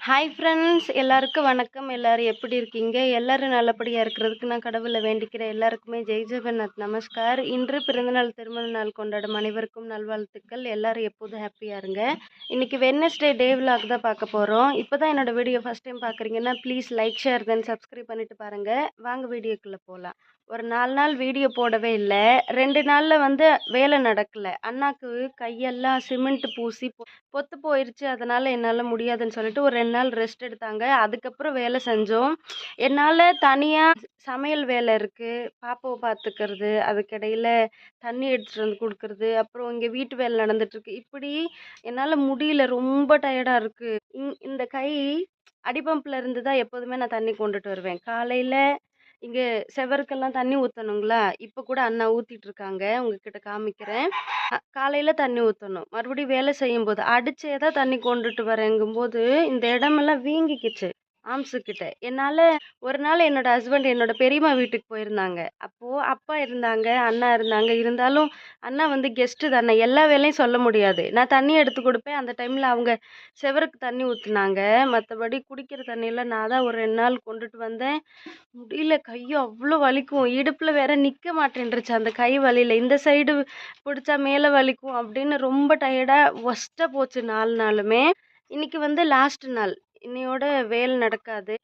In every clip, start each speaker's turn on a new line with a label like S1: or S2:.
S1: Hi friends எல்லாருக்கும் வணக்கம். எல்லாரும் எப்படி இருக்கீங்க? எல்லோரும் நல்லபடியாக இருக்கிறதுக்கு நான் கடவுளை வேண்டிக்கிறேன். எல்லாருக்குமே ஜெய் ஜெகநாத் நமஸ்கார். இன்று பிறந்தநாள் திருமண நாள் கொண்டாடும் அனைவருக்கும் நல்வாழ்த்துக்கள். எல்லோரும் எப்போதும் ஹாப்பியாக இருங்க. இன்னைக்கு வெட்னஸ்டே டே விலாக் தான் பார்க்க போகிறோம் இப்போ தான் என்னோட வீடியோ ஃபஸ்ட் டைம் பார்க்குறீங்கன்னா please like share then subscribe பண்ணிவிட்டு பாருங்கள் வாங்க வீடியோக்குள்ளே போகலாம் ஒரு நாலு நாள் வீடியோ போடவே இல்லை. ரெண்டு நாளில் வந்து வேலை நடக்கலை. அண்ணாக்கு கையெல்லாம் சிமெண்ட் பூசி பொத்து போயிடுச்சு அதனால் என்னால் முடியாதுன்னு சொல்லிட்டு ஒரு ரெண்டு நாள் ரெஸ்ட் எடுத்தாங்க. அதுக்கப்புறம் வேலை செஞ்சோம். என்னால் தனியாக சமையல் வேலை இருக்குது பாப்பாவை பார்த்துக்கிறது அதுக்கிடையில் தண்ணி எடுத்துகிட்டு வந்து கொடுக்குறது அப்புறம் இங்கே வீட்டு வேலை நடந்துட்டுருக்கு இப்படி என்னால் முடியல. ரொம்ப டயர்டாக இருக்குது இந்த கை அடிபம்பில் இருந்து தான் எப்போதுமே நான் தண்ணி கொண்டுட்டு வருவேன். காலையில் இங்கே செவருக்கெல்லாம் தண்ணி ஊற்றணுங்களா இப்போ கூட அண்ணா ஊற்றிட்டு இருக்காங்க உங்ககிட்ட காமிக்கிறேன். காலையில் தண்ணி ஊற்றணும் மறுபடியும் வேலை செய்யும்போது அடிச்சே தான் தண்ணி கொண்டுட்டு வரேங்கும்போது இந்த இடமெல்லாம் வீங்கிக்கிச்சு. ஆம்ஸுக்கிட்ட என்னால் ஒரு நாள் என்னோட ஹஸ்பண்ட் என்னோட பெரியம்மா வீட்டுக்கு போயிருந்தாங்க. அப்போது அப்பா இருந்தாங்க அண்ணா இருந்தாங்க. இருந்தாலும் அண்ணா வந்து கெஸ்ட்டு தானே. எல்லா வேலையும் சொல்ல முடியாது. நான் தண்ணி எடுத்து கொடுப்பேன். அந்த டைமில் அவங்க செவருக்கு தண்ணி ஊற்றுனாங்க மற்றபடி குடிக்கிற தண்ணியெல்லாம் நான் தான் ஒரு ரெண்டு நாள் கொண்டுட்டு வந்தேன். முடியல கையும் அவ்வளோ வலிக்கும். இடுப்பில் வேற நிற்க மாட்டேன்ருச்சு அந்த கை வலியில் இந்த சைடு பிடிச்சா மேலே வலிக்கும் அப்படின்னு ரொம்ப டயர்டாக ஒஸ்ட்டாக போச்சு நாலு நாளுமே. இன்றைக்கி வந்து லாஸ்ட் நாள். இன்னையோட வேலை நடக்காது.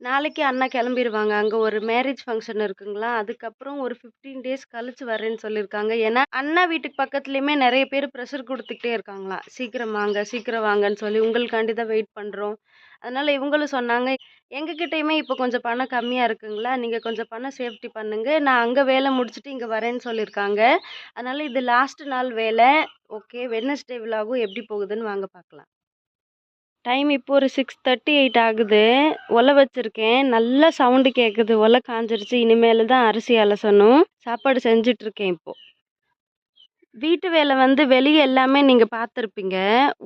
S1: நாளைக்கு அண்ணா கிளம்பிடுவாங்க அங்கே ஒரு மேரேஜ் ஃபங்க்ஷன் இருக்குங்களா? அதுக்கப்புறம் ஒரு ஃபிஃப்டீன் டேஸ் கழிச்சு வரேன்னு சொல்லியிருக்காங்க ஏன்னா அண்ணா வீட்டுக்கு பக்கத்துலேயுமே நிறைய பேர் ப்ரெஷர் கொடுத்துக்கிட்டே இருக்காங்களாம் சீக்கிரம் வாங்க சீக்கிரம் வாங்கன்னு சொல்லி உங்களுக்காண்டி தான் வெயிட் பண்ணுறோம் அதனால் இவங்களும் சொன்னாங்க எங்ககிட்டயுமே இப்போ கொஞ்சம் பணம் கம்மியாக இருக்குங்களா? நீங்கள் கொஞ்சம் பணம் சேஃப்டி பண்ணுங்க. நான் அங்கே வேலை முடிச்சுட்டு இங்கே வரேன்னு சொல்லியிருக்காங்க அதனால் இது லாஸ்ட் நாள் வேலை. ஓகே வெட்னஸ்டே விழாவும் எப்படி போகுதுன்னு வாங்க பார்க்கலாம். டைம் இப்போ ஒரு சிக்ஸ் தேர்ட்டி எயிட் ஆகுது. ஒலை வச்சுருக்கேன். நல்லா சவுண்டு கேட்குது ஒலை காஞ்சிருச்சு. இனிமேல் தான் அரிசி அலசணும் சாப்பாடு செஞ்சிட்ருக்கேன் இப்போது வீட்டு வேலை வந்து வெளியே எல்லாமே நீங்கள் பார்த்துருப்பீங்க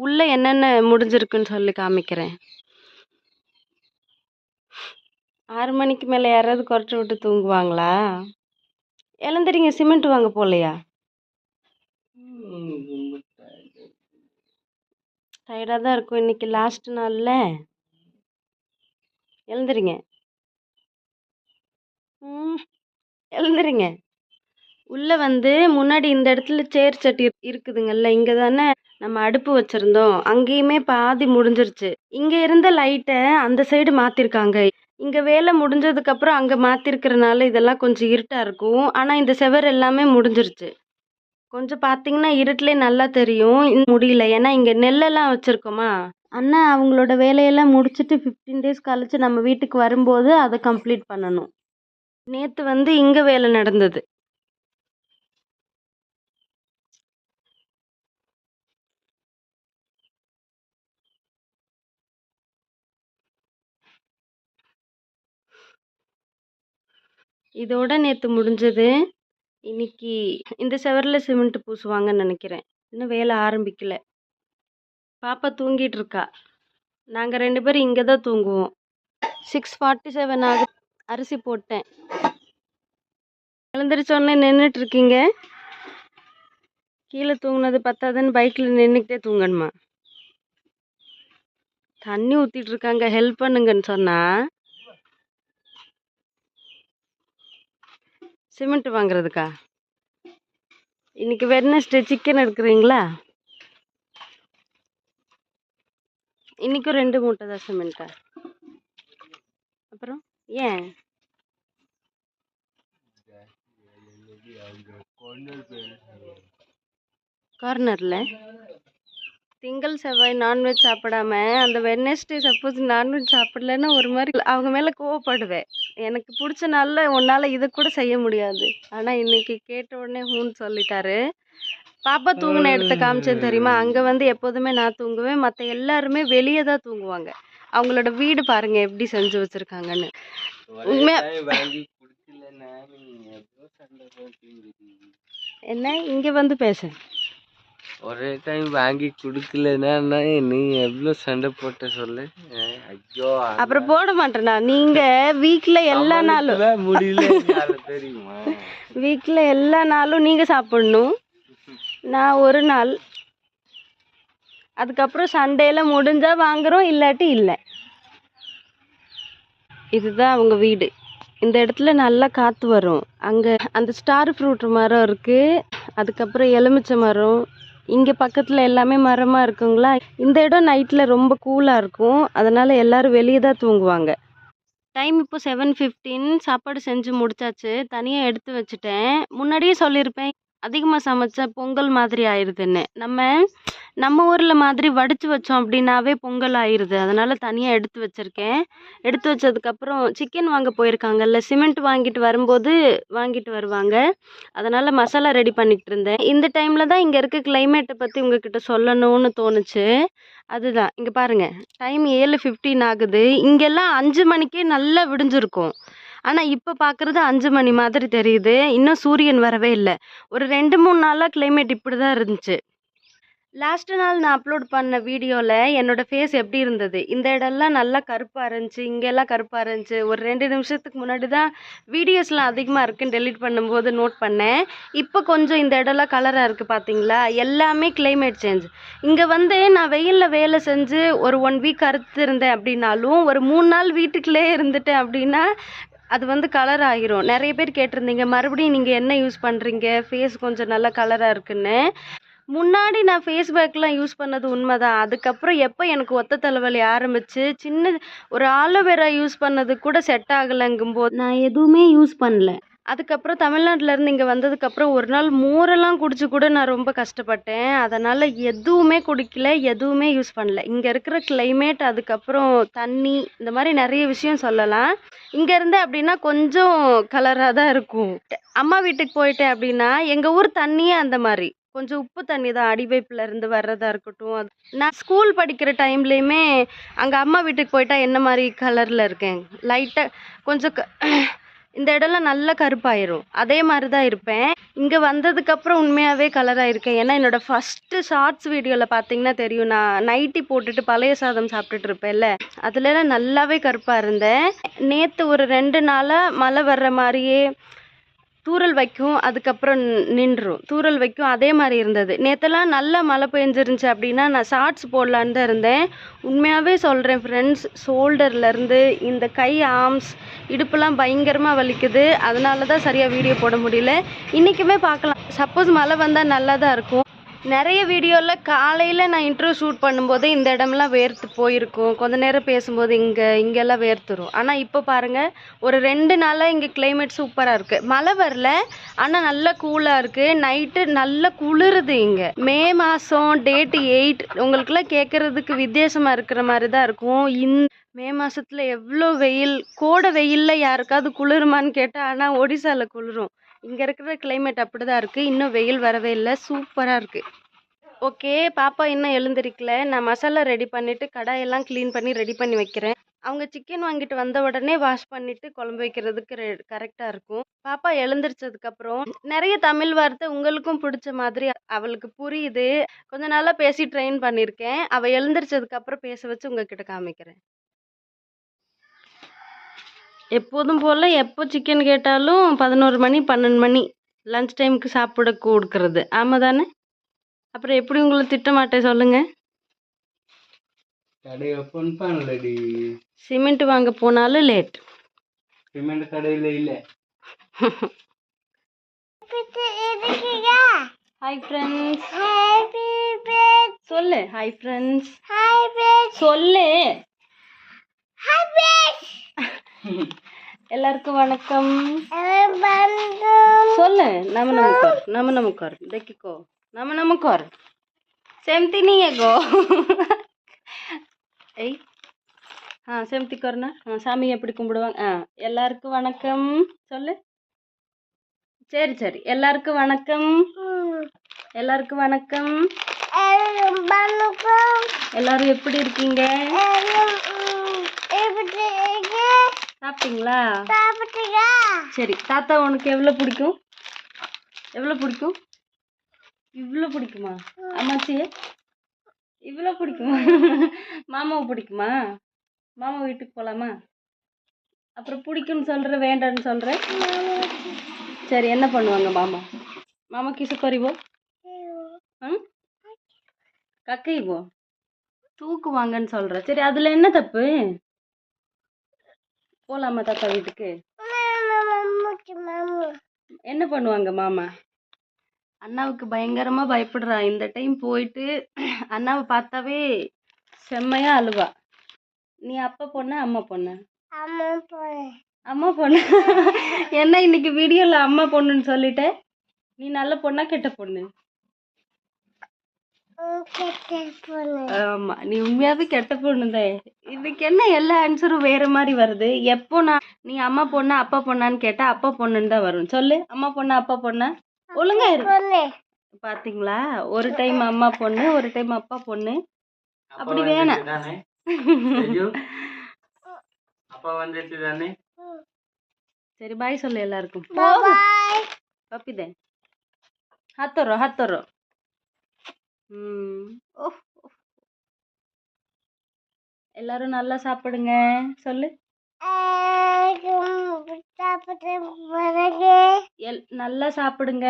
S1: உள்ளே என்னென்ன முடிஞ்சிருக்குன்னு சொல்லி காமிக்கிறேன். ஆறு மணிக்கு மேலே யாராவது குறைச்சி விட்டு தூங்குவாங்களா? எழுந்துறீங்க சிமெண்ட் வாங்க போகலையா டயர்டாக தான் இருக்கும் இன்னைக்கு லாஸ்ட் நாளில். எழுந்துருங்க. ம் எழுந்திரிங்க. உள்ளே வந்து முன்னாடி இந்த இடத்துல சேர் சட்டி இருக்குதுங்கல்ல இங்கே தானே நம்ம அடுப்பு வச்சுருந்தோம். அங்கேயுமே பாதி முடிஞ்சிருச்சு. இங்கே இருந்த லைட்டை அந்த சைடு மாற்றிருக்காங்க இங்கே வேலை முடிஞ்சதுக்கப்புறம் அங்கே மாற்றிருக்கிறனால இதெல்லாம் கொஞ்சம் இருட்டாக இருக்கும். ஆனால் இந்த செவர் எல்லாமே முடிஞ்சிருச்சு. கொஞ்சம் பார்த்தீங்கன்னா இருட்டிலே நல்லா தெரியும். இந்த முடியல. ஏன்னா இங்கே நெல்லெல்லாம் வச்சுருக்கோமா? அண்ணா அவங்களோட வேலையெல்லாம் முடிச்சுட்டு ஃபிஃப்டீன் டேஸ் கழிச்சு நம்ம வீட்டுக்கு வரும்போது அதை கம்ப்ளீட் பண்ணணும். நேற்று வந்து இங்கே வேலை நடந்தது. இதோட நேற்று முடிஞ்சது. இன்னைக்கு இந்த செவரில் சிமெண்ட் பூசுவாங்கன்னு நினைக்கிறேன். இன்னும் வேலை ஆரம்பிக்கல. பாப்பா தூங்கிட்டு இருக்கா. நாங்கள் ரெண்டு பேரும் இங்கே தான் தூங்குவோம். சிக்ஸ் ஃபார்ட்டி செவன் ஆகு அரிசி போட்டேன். எழுந்திரிச்சோடனே நின்றுட்டு இருக்கீங்க. கீழே தூங்கினது பத்தாதுன்னு பைக்கில் நின்றுக்கிட்டே தூங்கணுமா? தண்ணி ஊற்றிட்டு இருக்காங்க. ஹெல்ப் பண்ணுங்கன்னு சொன்னால் சிமெண்ட் வாங்குறதுக்கா? இன்னைக்கு வெட்னஸ்டே சிக்கன் எடுக்கிறீங்களா? இன்னைக்கும் ரெண்டு மூட்டை தான் சிமெண்ட்டா? அப்புறம் ஏன்? கார்னரில் திங்கள் செவ்வாய் நான்வெஜ் சாப்பிடாம அந்த வெட்னஸ்டே சப்போஸ் நான்வெஜ் சாப்பிடலன்னா ஒரு மாதிரி அவங்க மேலே கோவப்படுவேன். எனக்கு பிடிச்ச நாளில் உன்னால் இதை கூட செய்ய முடியாது. ஆனால் இன்னைக்கு கேட்ட உடனே ஹூன்னு சொல்லிட்டாரு. பாப்பா தூங்கின இடத்த காமிச்சேன் தெரியுமா? அங்கே வந்து எப்போதுமே நான் தூங்குவேன். மற்ற எல்லாருமே வெளியே தான் தூங்குவாங்க. அவங்களோட வீடு பாருங்க எப்படி செஞ்சு வச்சிருக்காங்கன்னு.
S2: போட்டீங்க
S1: என்ன? இங்கே வந்து பேச
S2: ஒரே டைம் வாங்கி குடுக்கலன்னா நீ எவ்வளோ சண்டை போட்ட சொல்லு. ஐயோ
S1: அப்புறம் போட மாட்டேனா நீங்க வீக்ல எல்லா நாளும்
S2: முடியல. தெரியுமா?
S1: வீக்ல எல்லா நாளும் நீங்க சாப்பிடணும். நான் ஒரு நாள். அதுக்கப்புறம் சண்டேல முடிஞ்சா வாங்குறோம் இல்லாட்டி இல்லை. இதுதான் அவங்க வீடு. இந்த இடத்துல நல்லா காற்று வரும். அங்கே அந்த ஸ்டார் ஃப்ரூட் மரம் இருக்குது அதுக்கப்புறம் எலுமிச்சை மரம். இங்கே பக்கத்தில் எல்லாமே மரமாக இருக்குங்களா? இந்த இடம் நைட்டில் ரொம்ப கூலாக இருக்கும். அதனால் எல்லாரும் வெளியே தான் தூங்குவாங்க. டைம் இப்போ செவன் ஃபிஃப்டீன். சாப்பாடு செஞ்சு முடிச்சாச்சு. தனியாக எடுத்து வச்சுட்டேன். முன்னாடியே சொல்லியிருப்பேன். அதிகமாக சமைச்சா பொங்கல் மாதிரி ஆயிடுதுன்னு நம்ம நம்ம ஊரில் மாதிரி வடித்து வச்சோம் அப்படின்னாவே பொங்கல் ஆயிடுது அதனால் தனியாக எடுத்து வச்சுருக்கேன். எடுத்து வச்சதுக்கப்புறம் சிக்கன் வாங்க போயிருக்காங்கல்ல சிமெண்ட் வாங்கிட்டு வரும்போது வாங்கிட்டு வருவாங்க. அதனால் மசாலா ரெடி பண்ணிகிட்டு இருந்தேன். இந்த டைமில் தான் இங்கே இருக்க கிளைமேட்டை பற்றி உங்ககிட்ட சொல்லணும்னு தோணுச்சு. அதுதான். இங்கே பாருங்கள் டைம் ஏழு ஃபிஃப்டீன் ஆகுது. இங்கெல்லாம் அஞ்சு மணிக்கே நல்லா விடிஞ்சிருக்கும். ஆனால் இப்போ பார்க்குறது அஞ்சு மணி மாதிரி தெரியுது. இன்னும் சூரியன் வரவே இல்லை. ஒரு ரெண்டு மூணு நாளாக கிளைமேட் இப்படி தான் இருந்துச்சு. லாஸ்ட் நாள் நான் அப்லோட் பண்ண வீடியோவில் என்னோட ஃபேஸ் எப்படி இருந்தது? இந்த இடம்லாம் நல்லா கருப்பாக இருந்துச்சு இங்கெல்லாம் கருப்பாக இருந்துச்சு. ஒரு ரெண்டு நிமிஷத்துக்கு முன்னாடி தான் வீடியோஸ்லாம் அதிகமாக இருக்குன்னு டெலீட் பண்ணும்போது நோட் பண்ணேன். இப்போ கொஞ்சம் இந்த இடம்லாம் கலராக இருக்குது பார்த்தீங்களா எல்லாமே கிளைமேட் சேஞ்ச் இங்கே வந்து நான் வெயிலில் வேலை செஞ்சு ஒரு ஒன் வீக் அறுத்து இருந்தேன் அப்படின்னாலும் ஒரு மூணு நாள் வீட்டுக்குள்ளே இருந்துட்டேன் அப்படின்னா அது வந்து கலர் ஆகிரும் நிறைய பேர் கேட்டிருந்தீங்க மறுபடியும் நீங்கள் என்ன யூஸ் பண்ணுறீங்க ஃபேஸ் கொஞ்சம் நல்லா கலராக இருக்குன்னு. முன்னாடி நான் ஃபேஸ் பேக்லாம் யூஸ் பண்ணது உண்மைதான். அதுக்கப்புறம் எப்போ எனக்கு ஒத்த தலைவலி ஆரம்பிச்சு சின்ன ஒரு ஆலோவேரா யூஸ் பண்ணது கூட செட் ஆகலைங்கும்போது நான் எதுவுமே யூஸ் பண்ணல. அதுக்கப்புறம் தமிழ்நாட்டுல இருந்து இங்கே வந்ததுக்கப்புறம் ஒரு நாள் மோரெல்லாம் குடிச்சு கூட நான் ரொம்ப கஷ்டப்பட்டேன். அதனால் எதுவுமே குடிக்கல எதுவுமே யூஸ் பண்ணல. இங்கே இருக்கிற climate அதுக்கப்புறம் தண்ணி இந்த மாதிரி நிறைய விஷயம் சொல்லலாம். இங்கே இருந்து அப்படின்னா கொஞ்சம் கலராக தான் இருக்கும். அம்மா வீட்டுக்கு போயிட்டேன் அப்படின்னா எங்கள் ஊர் தண்ணியே அந்த மாதிரி. கொஞ்சம் உப்பு தண்ணி தான் அடிவைப்பில் இருந்து வர்றதா இருக்கட்டும். அது நான் ஸ்கூல் படிக்கிற டைம்லேயுமே அங்கே அம்மா வீட்டுக்கு போயிட்டா என்ன மாதிரி கலரில் இருக்கேன்? லைட்டாக கொஞ்சம் க- இந்த இடம்லாம் நல்லா கருப்பாயிரும். அதே மாதிரி தான் இருப்பேன். இங்கே வந்ததுக்கப்புறம் உண்மையாகவே கலராக இருக்கேன் ஏன்னா என்னோடய ஃபஸ்ட்டு ஷார்ட்ஸ் வீடியோவில் பார்த்தீங்கன்னா தெரியும். நான் நைட்டி போட்டுட்டு பழைய சாதம் சாப்பிட்டுட்டு இருப்பேன்ல. அதுலலாம் நல்லாவே கருப்பாக இருந்தேன். நேற்று ஒரு ரெண்டு நாளாக மழை வர்ற மாதிரியே தூறல் வைக்கும் அதுக்கப்புறம் நின்றும் தூறல் வைக்கும் அதே மாதிரி இருந்தது. நேற்றெல்லாம் நல்லா மழை பெஞ்சிருந்துச்சு அப்படின்னா நான் ஷார்ட்ஸ் போடலான்னு தான் இருந்தேன். உண்மையாகவே சொல்கிறேன் ஃப்ரெண்ட்ஸ் ஷோல்டர்லேருந்து இந்த கை ஆர்ம்ஸ் இடுப்புலாம் பயங்கரமாக வலிக்குது. அதனால தான் சரியாக வீடியோ போட முடியல. இன்றைக்குமே பார்க்கலாம். சப்போஸ் மழை வந்தால் நல்லா தான் இருக்கும். நிறைய வீடியோவில் காலையில் நான் இன்ட்ரோ ஷூட் பண்ணும்போது இந்த இடம்லாம் வேர்த்து போயிருக்கும். கொஞ்ச நேரம் பேசும்போது இங்கே இங்கெல்லாம் வேர்த்துரும். ஆனால் இப்போ பாருங்கள் ஒரு ரெண்டு நாளாக இங்கே கிளைமேட் சூப்பராக இருக்குது மழை வரல ஆனால் நல்லா கூலாக இருக்குது நைட்டு நல்லா குளிருது இங்கே. மே மாதம் டேட்டு எயிட் உங்களுக்குலாம் கேட்குறதுக்கு வித்தியாசமாக இருக்கிற மாதிரி தான் இருக்கும். இந் மே மாதத்தில் எவ்வளோ வெயில் கோடை வெயில்ல யாருக்காவது குளிருமான்னு கேட்டால் ஆனால் ஒடிசாவில் குளிரும். இங்கே இருக்கிற கிளைமேட் அப்படி தான் இருக்குது இன்னும் வெயில் வரவே இல்லை. சூப்பராக இருக்குது ஓகே பாப்பா இன்னும் எழுந்திருக்கல. நான் மசாலா ரெடி பண்ணிவிட்டு கடாயெல்லாம் க்ளீன் பண்ணி ரெடி பண்ணி வைக்கிறேன். அவங்க சிக்கன் வாங்கிட்டு வந்த உடனே வாஷ் பண்ணிவிட்டு குழம்பு வைக்கிறதுக்கு ரெ கரெக்டாக இருக்கும். பாப்பா எழுந்திரிச்சதுக்கப்புறம் நிறைய தமிழ் வார்த்தை உங்களுக்கும் பிடிச்ச மாதிரி அவளுக்கு புரியுது. கொஞ்ச நாளாக பேசி ட்ரெயின் பண்ணியிருக்கேன் அவள் எழுந்திரிச்சதுக்கப்புறம் பேச வச்சு உங்ககிட்ட காமிக்கிறேன். எப்போதும் போல் எப்போ சிக்கன் கேட்டாலும் பதினோரு மணி பன்னெண்டு மணி லஞ்ச் டைமுக்கு சாப்பிட கொடுக்கறது. ஆமாம் தானே அப்புறம் எப்படி உங்களை திட்ட மாட்டேன் சொல்லுங்கள்
S2: கடை ஓப்பன் பண்ணலடி.
S1: சிமெண்ட் வாங்க போனாலும் லேட்
S2: சிமெண்ட் கடையில் இல்லை.
S1: ஹாய் ஃப்ரெண்ட்ஸ் சொல்லு ஹாய் ஃப்ரெண்ட்ஸ் சொல்லு. எல்லாருக்கும் வணக்கம். சொல்லு நம்ம நமக்கார் கர் நம்ம நம்ம கர் தேக்கிக்கோ நம்ம நம்ம கர் ସେମିତି ନି ଏଗ ஆ செமத்தி கருணா சாமியை எப்படி கும்பிடுவாங்க? ஆ எல்லாருக்கும் வணக்கம். சொல்லு. சரி சரி. எல்லாருக்கும் வணக்கம். எல்லாருக்கும் வணக்கம். எல்லாரும் எப்படி இருக்கீங்க? சாப்பிட்டீங்களா? சரி தாத்தா உனக்கு எவ்வளோ பிடிக்கும்? எவ்வளோ பிடிக்கும்? இவ்வளோ பிடிக்குமா? அம்மாச்சியே இவ்வளோ பிடிக்குமா? மாமாவை பிடிக்குமா? மாமா வீட்டுக்கு போகலாமா அப்புறம் பிடிக்கும்னு சொல்கிற வேண்டான்னு சொல்கிற சரி என்ன பண்ணுவாங்க மாமா? மாமா கிசு பறிவோ ம் கக்கைவோ தூக்குவாங்கன்னு சொல்ற. சரி அதுல என்ன தப்பு? போலாமா தாத்தா வீட்டுக்கு? என்ன பண்ணுவாங்க மாமா? அண்ணாவுக்கு பயங்கரமா பயப்படுறா. இந்த டைம் போயிட்டு அண்ணாவை பார்த்தாவே செம்மையா அழுவா. நீ அப்பா பொண்ணு அம்மா பொண்ணு? அம்மா பொண்ணு. என்ன இன்னைக்கு வீடியோல அம்மா பொண்ணுன்னு சொல்லிட்ட? நீ நல்ல பொண்ணா கெட்ட பொண்ணு? ஆமா நீ உண்மையாவே கெட்ட பொண்ணுதான் இதுக்கு என்ன எல்லா ஆன்சரும் வேற மாதிரி வருது எப்போ நான் நீ அம்மா பொண்ணா அப்பா பொண்ணான்னு கேட்டா அப்பா பொண்ணுன்னு தான் வரும் சொல்லு அம்மா பொண்ணா அப்பா பொண்ணா ஒழுங்கா இரு பாத்தீங்களா ஒரு டைம் அம்மா பொண்ணு ஒரு டைம் அப்பா பொண்ணு அப்படி வேணாம்.
S2: தானே ஐயோ அப்பா வந்துட்டு தானே
S1: சரி பாய் சொல்லு எல்லாருக்கும் ಪಪ್ಪಿದೆ ಹತ್ತರು ಹತ್ತರು எல்லாரும் நல்லா சாப்பிடுங்க. சொல்லு. நல்லா சாப்பிடுங்க.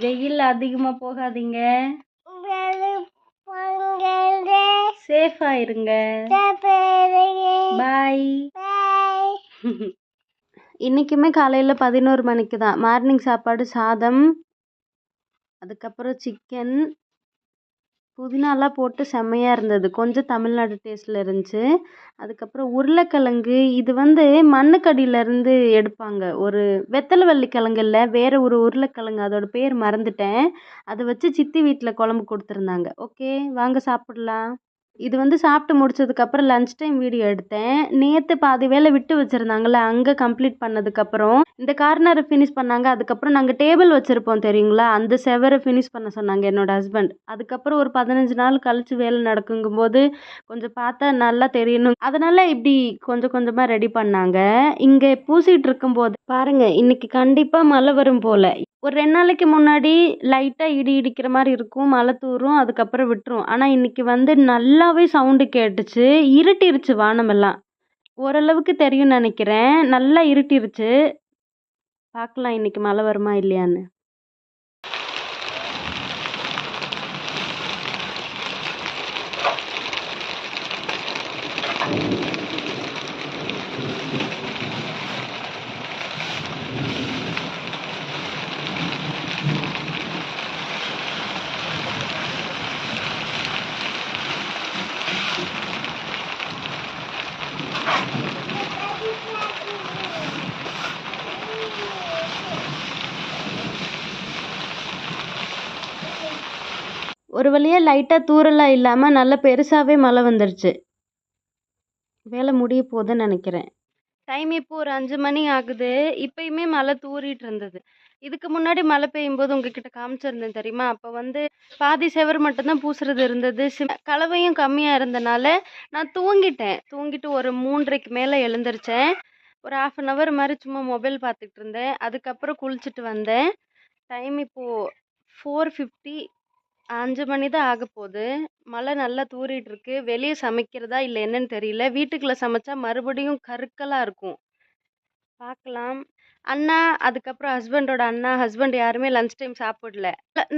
S1: வெயில் அதிகமா போகாதீங்க. சேஃபா இருங்க பாய். இன்னைக்குமே காலையில் பதினோரு மணிக்கு தான். மார்னிங் சாப்பாடு சாதம் அதுக்கப்புறம் சிக்கன் புதினாலாம் போட்டு செம்மையாக இருந்தது. கொஞ்சம் தமிழ்நாடு டேஸ்ட்டில் இருந்துச்சு. அதுக்கப்புறம் உருளைக்கிழங்கு இது வந்து மண்ணுக்கடியிலேருந்து எடுப்பாங்க. ஒரு வெத்தலை வள்ளி கிழங்கு இல்லை வேறு ஒரு உருளைக்கிழங்கு அதோட பேர் மறந்துவிட்டேன் அதை வச்சு சித்தி வீட்டில் குழம்பு கொடுத்துருந்தாங்க. ஓகே வாங்க சாப்பிட்லாம். இது வந்து சாப்பிட்டு முடிச்சதுக்கப்புறம் லன்ச் டைம் வீடியோ எடுத்தேன். நேற்று பாதி வேலை விட்டு வச்சுருந்தாங்கல்ல அங்கே கம்ப்ளீட் பண்ணதுக்கப்புறம் இந்த கார்னரை ஃபினிஷ் பண்ணாங்க. அதுக்கப்புறம் நாங்கள் டேபிள் வச்சுருப்போம் தெரியுங்களா? அந்த செவரை ஃபினிஷ் பண்ண சொன்னாங்க என்னோட ஹஸ்பண்ட் அதுக்கப்புறம் ஒரு பதினஞ்சு நாள் கழித்து வேலை நடக்குங்கும்போது கொஞ்சம் பார்த்தா நல்லா தெரியணும். அதனால் இப்படி கொஞ்சம் கொஞ்சமாக ரெடி பண்ணாங்க. இங்கே பூசிகிட்டு இருக்கும்போது பாருங்கள் இன்னைக்கு கண்டிப்பாக மழை வரும் போல். ஒரு ரெண்டு நாளைக்கு முன்னாடி லைட்டாக இடி இடிக்கிற மாதிரி இருக்கும் மழை தூரும் அதுக்கப்புறம் விட்டுரும். ஆனால் இன்றைக்கி வந்து நல்லாவே சவுண்டு கேட்டுச்சு இருட்டிருச்சு வானமெல்லாம் ஓரளவுக்கு தெரியும் நினைக்கிறேன். நல்லா இருட்டிருச்சு. பார்க்கலாம் இன்னைக்கு மழை வருமா இல்லையான்னு ஒரு வழியாக லைட்டாக தூறலாம் இல்லாமல் நல்ல பெருசாகவே மழை வந்துருச்சு. வேலை முடிய போகுதுன்னு நினைக்கிறேன். டைம் இப்போ ஒரு அஞ்சு மணி ஆகுது. இப்பயுமே மழை தூறிட்டு இருந்தது. இதுக்கு முன்னாடி மழை பெய்யும் போது உங்ககிட்ட காமிச்சிருந்தேன் தெரியுமா? அப்போ வந்து பாதி செவர் மட்டும்தான் பூசுறது இருந்தது. சிம் கலவையும் கம்மியாக இருந்தனால நான் தூங்கிட்டேன். தூங்கிட்டு ஒரு மூன்றரைக்கு மேலே எழுந்திரிச்சேன். ஒரு ஆஃப் அன் ஹவர் மாதிரி சும்மா மொபைல் பார்த்துட்டு இருந்தேன். அதுக்கப்புறம் குளிச்சுட்டு வந்தேன். டைம் இப்போது ஃபோர் ஃபிஃப்டி அஞ்சு மணி தான் ஆக போகுது. மழை நல்லா தூறிட்டு இருக்கு வெளியே சமைக்கிறதா இல்லை என்னன்னு தெரியல. வீட்டுக்குள்ளே சமைச்சா மறுபடியும் கருக்கலாக இருக்கும். பார்க்கலாம் அண்ணா அதுக்கப்புறம் ஹஸ்பண்டோட அண்ணா ஹஸ்பண்ட் யாருமே லன்ச் டைம் சாப்பிடல.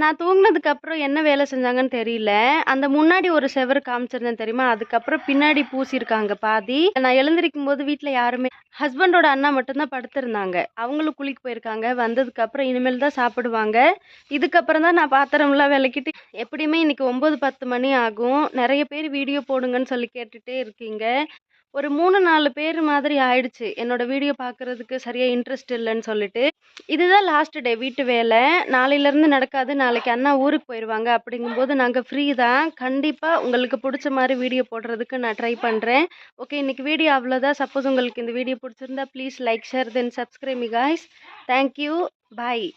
S1: நான் தூங்கினதுக்கப்புறம் என்ன வேலை செஞ்சாங்கன்னு தெரியல. அந்த முன்னாடி ஒரு செவர் காமிச்சிருந்தேன் தெரியுமா? அதுக்கப்புறம் பின்னாடி பூசியிருக்காங்க பாதி. நான் எழுந்திருக்கும் போது வீட்டில் யாருமே ஹஸ்பண்டோட அண்ணா மட்டும்தான் படுத்திருந்தாங்க. அவங்களும் குளிக்க போயிருக்காங்க. வந்ததுக்கப்புறம் இனிமேல் தான் சாப்பிடுவாங்க. இதுக்கப்புறம் தான் நான் பாத்திரம்லாம் விளக்கிட்டு எப்படியுமே இன்னைக்கு ஒம்பது பத்து மணி ஆகும். நிறைய பேர் வீடியோ போடுங்கன்னு சொல்லி கேட்டுகிட்டே இருக்கீங்க. ஒரு மூணு நாலு பேர் மாதிரி ஆயிடுச்சு. என்னோட வீடியோ பார்க்குறதுக்கு சரியாக இன்ட்ரெஸ்ட் இல்லைன்னு சொல்லிட்டு. இதுதான் லாஸ்ட் டே வீட்டு வேலை. நாளையிலேருந்து நடக்காது. நாளைக்கு அண்ணா ஊருக்கு போயிடுவாங்க அப்படிங்கும்போது நாங்கள் ஃப்ரீ தான். கண்டிப்பாக உங்களுக்கு பிடிச்ச மாதிரி வீடியோ போடுறதுக்கு நான் ட்ரை பண்ணுறேன் ஓகே இன்னைக்கு வீடியோ அவ்வளோதான் சப்போஸ் உங்களுக்கு இந்த வீடியோ பிடிச்சிருந்தா please like share then subscribe guys guys thank you bye